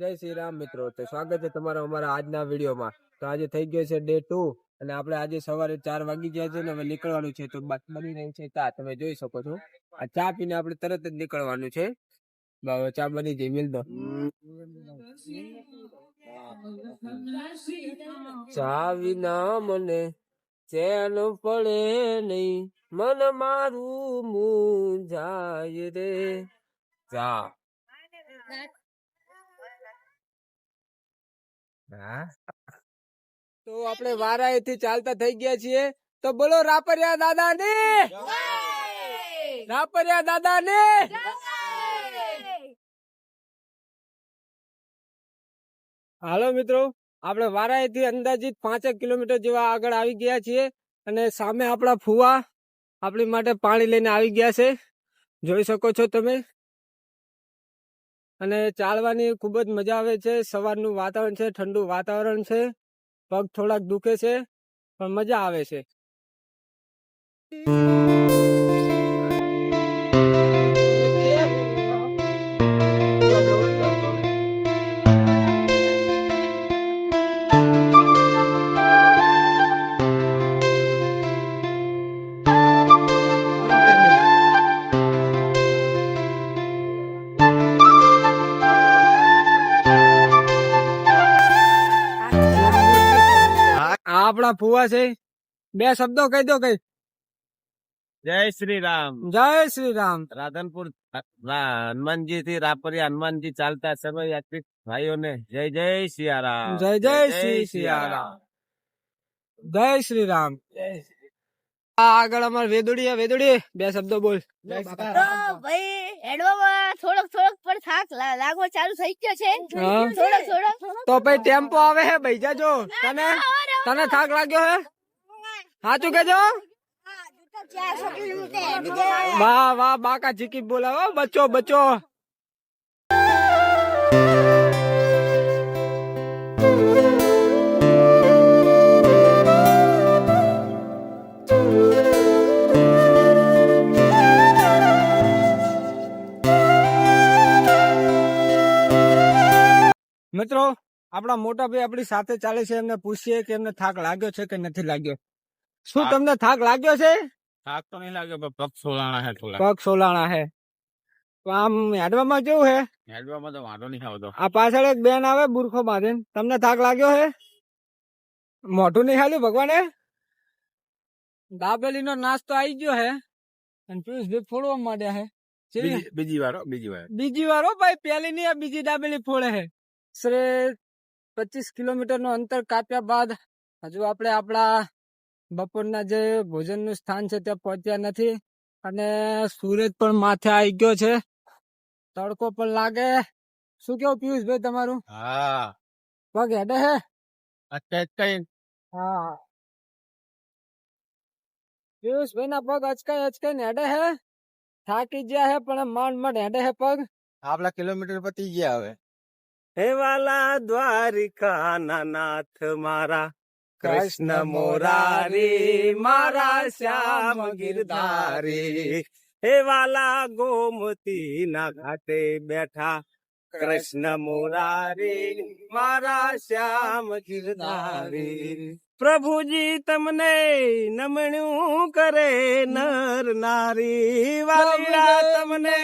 જય શ્રી રામ મિત્રો. તો સ્વાગત છે તમારો અમારા આજના વિડીયોમાં. તો આજે થઈ ગયો છે ડે ટુ અને આપણે આજે સવારે ચાર વાગી ગયા છે ને હવે નીકળવાનું છે તો બની રહી છે ચા. તમે જોઈ શકો છો. આ ચા પીને આપણે તરત જ નીકળવાનું છે. ચા બની જઈ મિલ દો. ચા વિના મને ચેન પડે નહીં. મન મારું મૂંઝાય રે. ચા હા તો આપણે વારાએથી ચાલતા થઈ ગયા છીએ. તો બોલો રાપરિયા દાદા ને રાપરિયા દાદા ને હાલો મિત્રો આપણે વારાએથી અંદાજિત પાંચેક કિલોમીટર જેવા આગળ આવી ગયા છીએ અને સામે આપણા ફુવા આપણી માટે પાણી લઈને આવી ગયા છે. જોઈ શકો છો તમે. અને ચાલવાની ખૂબ જ મજા આવે છે. સવારનું વાતાવરણ છે, ઠંડુ વાતાવરણ છે. પગ થોડાક દુખે છે, પણ મજા આવે છે. આપણા ફુવા છે. બે શબ્દો કહી દો કઈ. જય શ્રી રામ જય શ્રી રામ રાધનપુર હનુમાનજી થી રાપરી હનુમાનજી ચાલતા સર્વ યાત્રિક ભાઈઓને જય જય સિયારામ જય જય શ્રી સિયારામ જય શ્રી રામ આ આગળ અમાર વેદુડી વેદુડી બે શબ્દો બોલ. ભાઈ. થોડોક થોડોક પણ થાક લાગવો ચાલુ થઈ ગયો છે. થોડોક થોડોક તો ભાઈ ટેમ્પો આવે હે ભાઈ જાજો. તને તને થાક લાગ્યો હે? સાચું કેજો. વાહ વાહ બાકા જીકી બોલાવો બચ્ચો બચ્ચો મિત્રો આપણા મોટા ભાઈ આપણી સાથે ચાલે છે એમને પૂછીએ કે એમને થાક લાગ્યો છે કે નથી લાગ્યો. શું તમને થાક લાગ્યો છે? થાક તો નહીં લાગ્યો પણ પગ સોલાણા હે પગ સોલાણા હે. આમ હેડવામાં કેવું હે? હેડવામાં તો વાંધો નહીં આવતો. આ પાછળ એક બેન આવે બુરખો બાંધીને. તમને થાક લાગ્યો હે? મોઢું નહીં હાલ્યું ભગવાને? દાબેલી નો નાસ્તો આવી ગયો હે. અને પિયુષભાઈ ફોડવા માંડ્યા હે. બીજી વાર બીજી વાર. બીજી વાર ભાઈ પેલી ની બીજી દાબેલી ફોડે હે. શ્રે પચીસ કિલોમીટરનું અંતર કાપ્યા બાદ હજુ આપણે આપણા બપોરના જે ભોજનનું સ્થાન છે ત્યાં પહોંચ્યા નથી અને સૂરજ પણ માથે આવી ગયો છે. તડકો પણ લાગે. શું કેવું પિયુષભાઈ તમારું? હા. પગ હેડે હે? અચકાઈ કઈ. હા. પિયુષભાઈ ના પગ અચકાઈ અચકાઈ ને હેડે હે? થાકી ગયા હે પણ માંડ માંડ હેડે હે પગ? આપડા કિલોમીટર પતી ગયા હવે. હે વાલા દ્વારિકા નાથ મારા કૃષ્ણ મોરારી મારા શ્યામ ગિરધારી. હે વાલા ગોમતી ના ઘાટે બેઠા કૃષ્ણ મોરારી મારા શ્યામ ગિરધારી. પ્રભુજી તમને નમણ્યું કરે નર નારી. વાલા તમને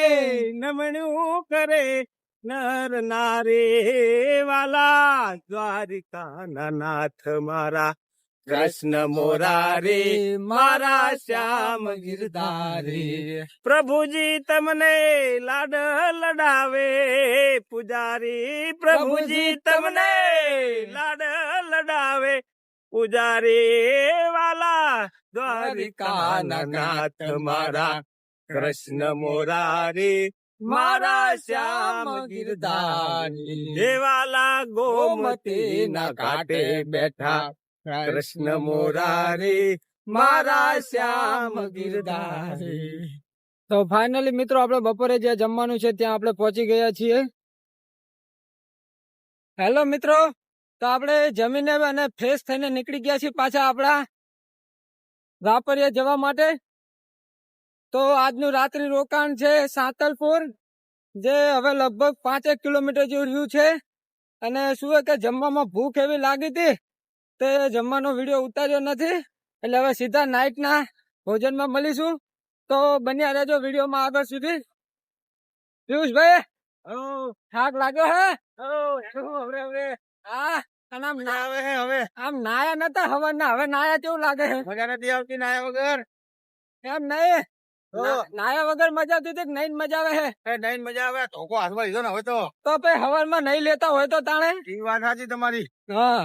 નમણ્યું કરે નર નારે વાલા દ્વારિકા નાથ મારા કૃષ્ણ મોરારે મારા શ્યામ ગિરધારે. પ્રભુજી તમને લાડ લડાવે પુજારી પ્રભુજી તમને લાડ લડાવે. પુજારી વાલા દ્વારિકા નાથ મારા કૃષ્ણ મોરારી મારા શ્યામ ગિરધારી. દેવાલા ગોમતી ના કાંઠે બેઠા. કૃષ્ણ મોરારી મારા શ્યામ ગિરધારી. તો ફાઇનલી મિત્રો આપણે બપોરે જ્યાં જમવાનું છે ત્યાં આપણે પહોંચી ગયા છીએ. હેલો મિત્રો તો આપણે જમીને અને ફ્રેશ થઈને નીકળી ગયા છીએ પાછા આપણા. રાપરિયા જવા માટે. તો આજનું રાત્રિ રોકાણ છે સાતલપુર જે હવે લગભગ પાંચેક કિલોમીટર જેવું રહ્યું છે. અને શું કે જમવામાં ભૂખ એવી લાગી હતી તે જમવાનો વીડિયો ઉતાર્યો નથી. એટલે હવે સીધા નાઇટના ભોજનમાં મળીશું. તો બન્યા રહેજો વિડીયોમાં આગળ સુધી. પિયુષભાઈ થાક લાગ્યો હે? હવે અને આમ ના આવે હે હવે. આમ નાયા નતા હવે ના હવે નાયા કેવું લાગે? મજા નથી આવતી નાયા વગર? એમ નહીં. નાયા વગર મજા આવતી હતી નહીં મજા આવે હે? એ નહીં મજા આવે ધોકો હાથમાં લીધો ને હવે તો. તો પછી હવારમાં નહીં લેતા હોય તો તાણે? એ વાત સાચી તમારી. હા.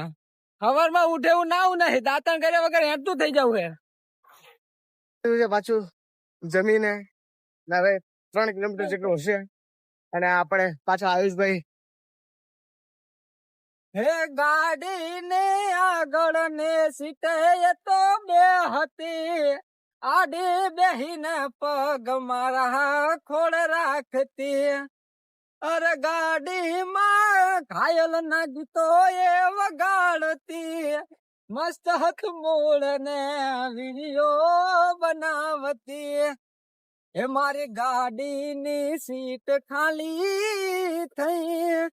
હવારમાં ઉઠે એવું ના આવું નહીં દાંતણ કર્યા વગર હેઠતું થઈ જવું હે. પાછું? જમીને હવે ત્રણ કિલોમીટર જેટલું હશે. અને આપણે પાછા આયુષભાઈ. હે ગાડી ને આગળ ને સીટે તો બે હતી. આડી બેહીને પગ મારા ખોળ રાખતી. અરે ગાડીમાં ઘાયલ ના ગીતો એ વગાડતી. મસ્ત હથ મૂળ ને વીડિયો બનાવતી. એ મારી ગાડીની સીટ ખાલી થઈ.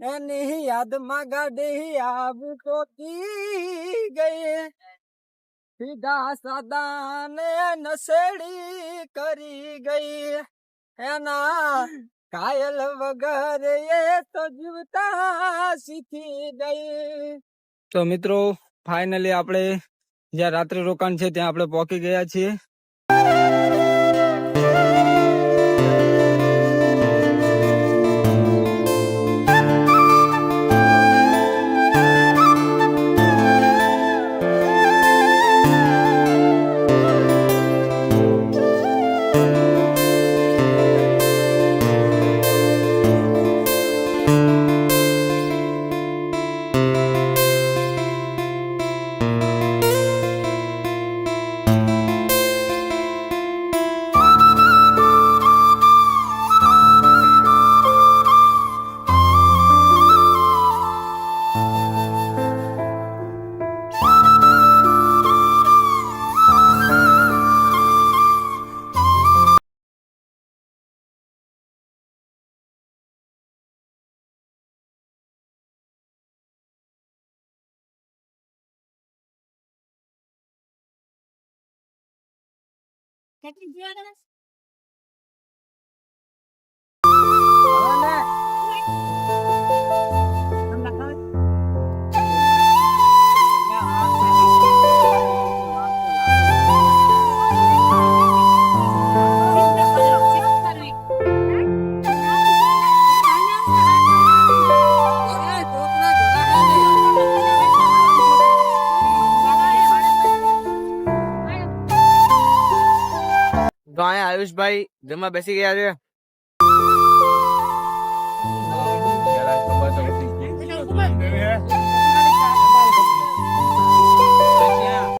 એની યાદમાં ગાડી આવું ચોકી ગઈ. સીધા સાદાને નસેડી કરી ગઈ. એના કાયલ વગર એ તો જીવતા શીખી ગઈ. તો મિત્રો ફાઇનલી આપણે જ્યાં રાત્રિ રોકાણ છે ત્યાં આપણે પહોંચી ગયા છીએ. કેટલી જીવા કરે તો અહીંયા આયુષભાઈ જમવા બેસી ગયા છે?